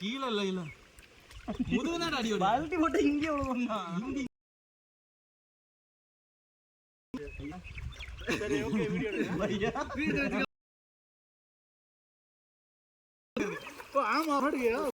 கீழே இல்ல இல்ல முதுகுதான் அடி பல்ட்டி இங்கே சரி ஓகே வீடியோ எடுங்க ஆமா பாடுங்க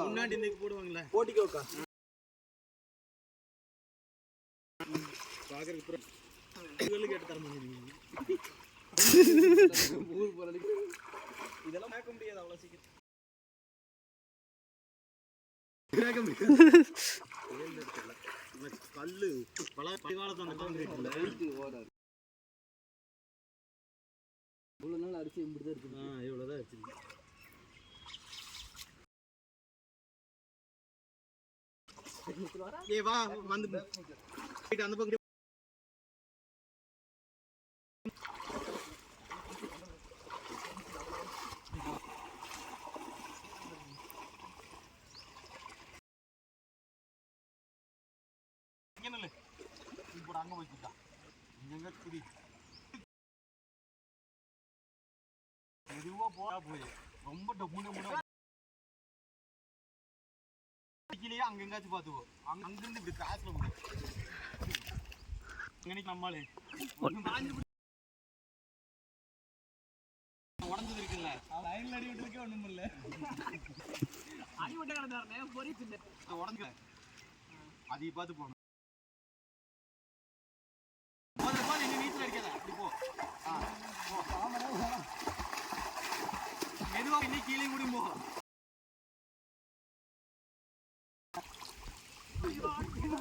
முன்னாடி போடுவாங்களே போட்டிக்கோக்கா பாக்குறதுக்கு கேட்டு தர முடியும் இதெல்லாம் கேட்க முடியாது அவ்வளவு சீக்கிரம். கேட்க முடியாது கல்லு பல அந்த காங்கிரீட்ல இவ்வளவு நாள் அடிச்சு இப்படி தான் இருக்குது ஆ இவ்வளோ தான் வச்சிருக்கு ஏ வா வந்து போயிட்டு அந்த பக்கம் இங்க நில்லு. இப்போ ரொம்ப டப்புனு முட கீழே அங்க எங்காச்சும் பாத்துவோம் அங்க அங்கிருந்து இப்படி கிராஸ்ல போடு இன்னைக்கு உடஞ்சது இருக்குல்ல லைன்ல அடி விட்டுருக்கே ஒண்ணும் இல்ல அடி விட்ட கிடந்தாருனே பொறிச்சு உடஞ்சல அதை பார்த்து போகணும். மெதுவா இன்னைக்கு கீழே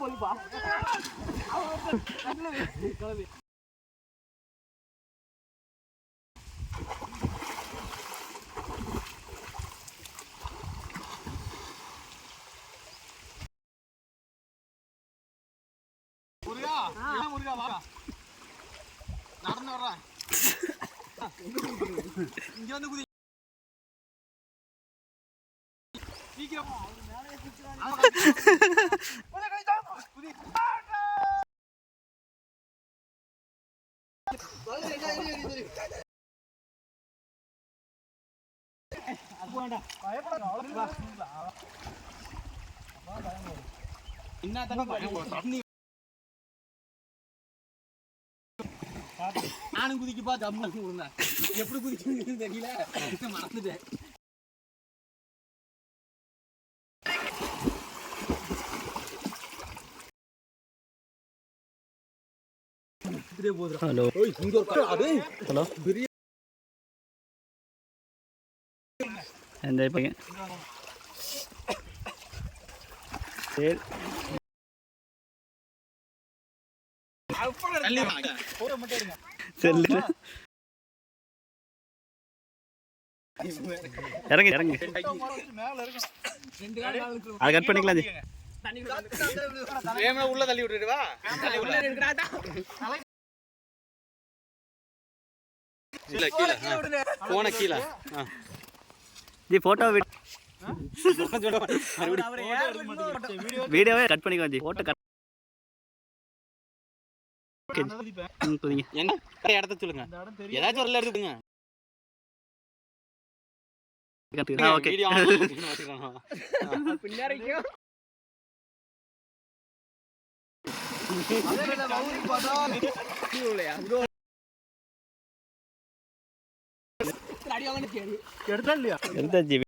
முருகா ஏன் முருகா வா நடந்து வர்றேன் இங்க வந்து குதி சீக்கிரம் ஆமா, குதி. என்ன தண்ணி நானும் குதிக்கப்பா ஜம்மு எப்படி குதிக்கணும்னு தெரியல. மறந்துட்டேன். ஹலோ ஹலோ எந்த பையன் சரி தள்ளி வாங்க. போற மட்டும் இருங்க. செல்லு இறங்கு இறங்கு மேல இருக்கும். அதை கட் பண்ணிக்கலாம் உள்ள தள்ளி விட்டுட்டு கீழே கீழே போன கீழே ஜி ஃபோட்டோ வீடியோவே கட் பண்ணிக்கலாம் ஜி ஃபோட்டோ கட் எங்க இடத்த சொல்லுங்க. ஏதாச்சும் ஒரு எடுத்துக்கோங்க ஓகே. எடுத்தாச்சு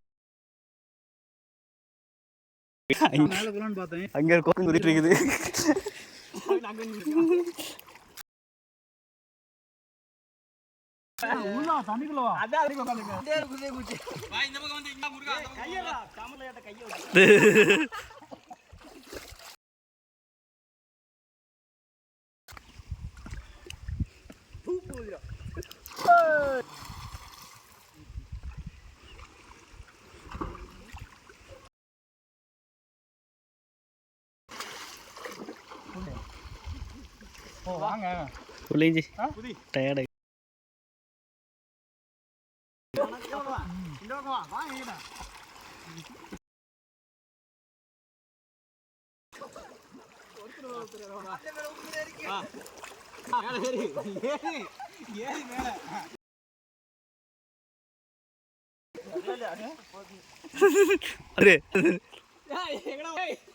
அங்க கோக்கம் குதிட்டு இருக்குது உள்ளா தண்ணிக்குள்ள வா அதான் அதுக்கு உட்காந்துங்க வா இந்த பக்கம் வந்து இங்க முருகா கையடா கமலையாட்ட கைய ஓ வாங்க. புளிஞ்சி. டயர்டு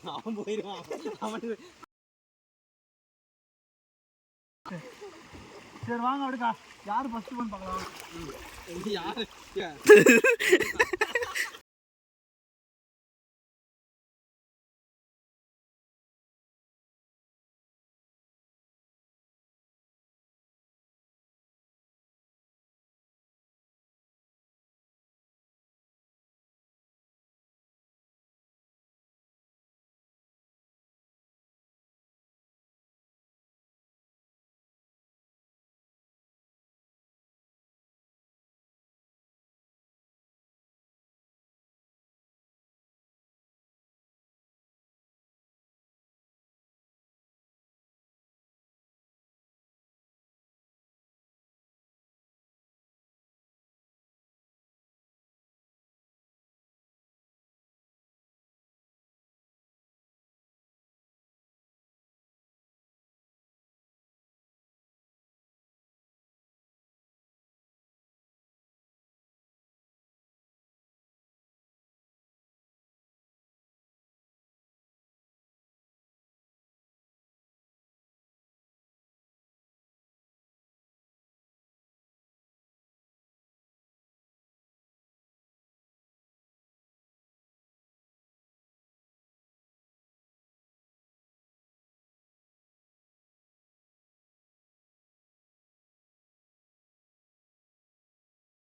அவன் போயிருவான். அவன் சரி வாங்க அப்படிக்கா யாரு ஃபர்ஸ்ட் பண்ண பார்க்கலாம்? யாரு?